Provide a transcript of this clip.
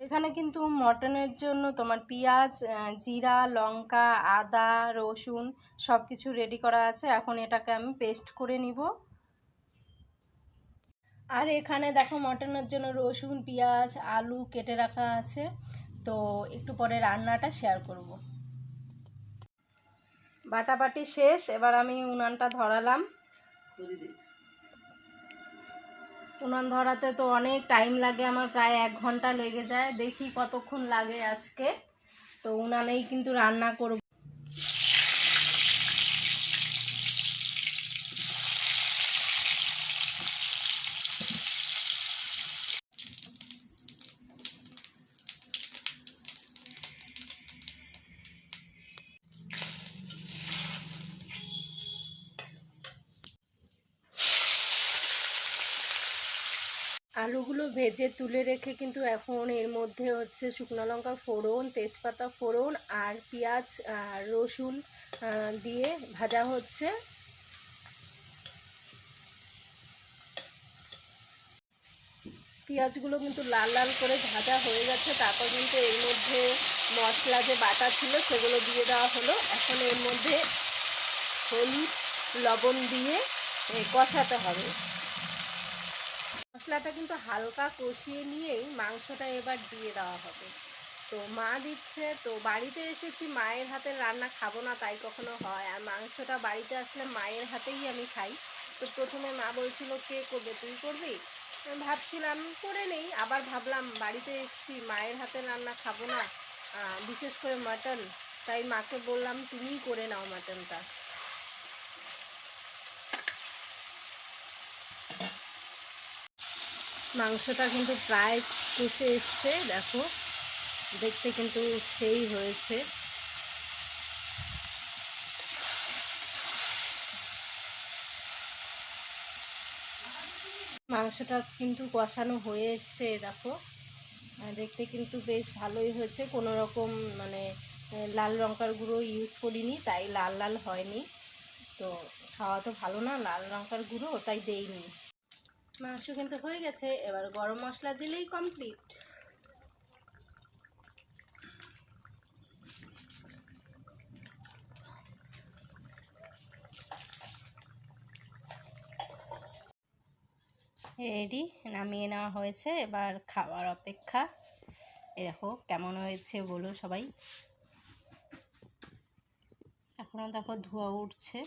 এখানে কিন্তু মটনের জন্য তোমার পেঁয়াজ জিরা, লঙ্কা, আদা, রসুন সব কিছু রেডি করা আছে। এখন এটাকে আমি পেস্ট করে নিব। আর এখানে দেখো মটনের জন্য রসুন, পেঁয়াজ, আলু কেটে রাখা আছে। তো একটু পরে রান্নাটা শেয়ার করব। বাটাবাটি শেষ। এবার আমি উনানটা ধরালাম। উনান ধরাতে তো অনেক টাইম লাগে, আমার প্রায় এক ঘণ্টা লেগে যায়। দেখি কতক্ষণ লাগে আজকে। তো উনানেই কিন্তু রান্না করব। আলুগুলো ভেজে তুলে রেখে কিন্তু এখন এর মধ্যে হচ্ছে শুকনো লঙ্কা ফোড়ন, তেজপাতা ফোড়ন আর পেঁয়াজ আর রসুন দিয়ে ভাজা হচ্ছে। পেঁয়াজগুলো কিন্তু লাল লাল করে ভাজা হয়ে গেছে। তারপর কিন্তু এর মধ্যে মশলা যে বাটা ছিল সেগুলো দিয়ে দেওয়া হলো। এখন এর মধ্যে হলুদ, লবণ দিয়ে কষাতে হবে। মশলাটা কিন্তু হালকা কষিয়ে নিয়েই মাংসটা এবার দিয়ে দেওয়া হবে। তো মা দিচ্ছে, তো বাড়িতে এসেছি, মায়ের হাতের রান্না খাব না, তাই কখনো হয়। আর মাংসটা বাড়িতে আসলে মায়ের হাতেই আমি খাই। তো প্রথমে মা বলছিল, কে করবে, তুই করবি? ভাবছিলাম, করে নেই। আবার ভাবলাম, বাড়িতে এসেছি, মায়ের হাতের রান্না খাব না বিশেষ করে মাটন। তাই মাকে বললাম, তুমিই করে নাও মাটনটা। মাংসটা কিন্তু প্রায় কষে এসছে, দেখো। দেখতে কিন্তু সেই হয়েছে। মাংসটা কিন্তু কষানো হয়ে এসছে, দেখো। দেখতে কিন্তু বেশ ভালোই হয়েছে। কোনো রকম মানে লাল লঙ্কার গুঁড়ো ইউজ করিনি, তাই লাল লাল হয়নি। তো, খাওয়া তো ভালো না, লাল লঙ্কার গুঁড়ো তাই দেইনি। মাংস কিন্তু হয়ে গেছে, এবার গরম মশলা দিলেই কমপ্লিট রেডি নামিয়ে নেওয়া হয়েছে, এবার খাওয়ার অপেক্ষা। এই দেখো কেমন হয়েছে বলো সবাই। এখনও দেখো ধোয়া উঠছে।